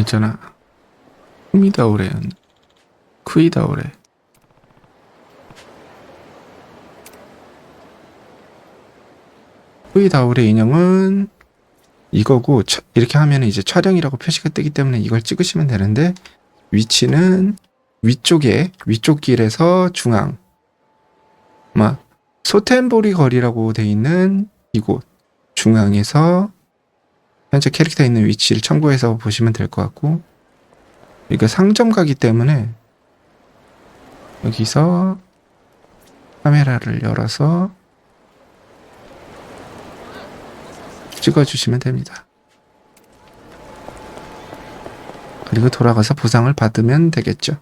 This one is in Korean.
있잖아. 쿠미다오레. 쿠이다오레. 쿠이다오레 인형은 이거고 차- 이렇게 하면 이제 촬영이라고 표시가 뜨기 때문에 이걸 찍으시면 되는데 위치는 위쪽에 위쪽 길에서 중앙 막 소텐보리 거리라고 돼 있는 이곳 중앙에서 현재 캐릭터 있는 위치를 참고해서 보시면 될 것 같고 이거 상점가기 때문에 여기서 카메라를 열어서 찍어주시면 됩니다. 그리고 돌아가서 보상을 받으면 되겠죠.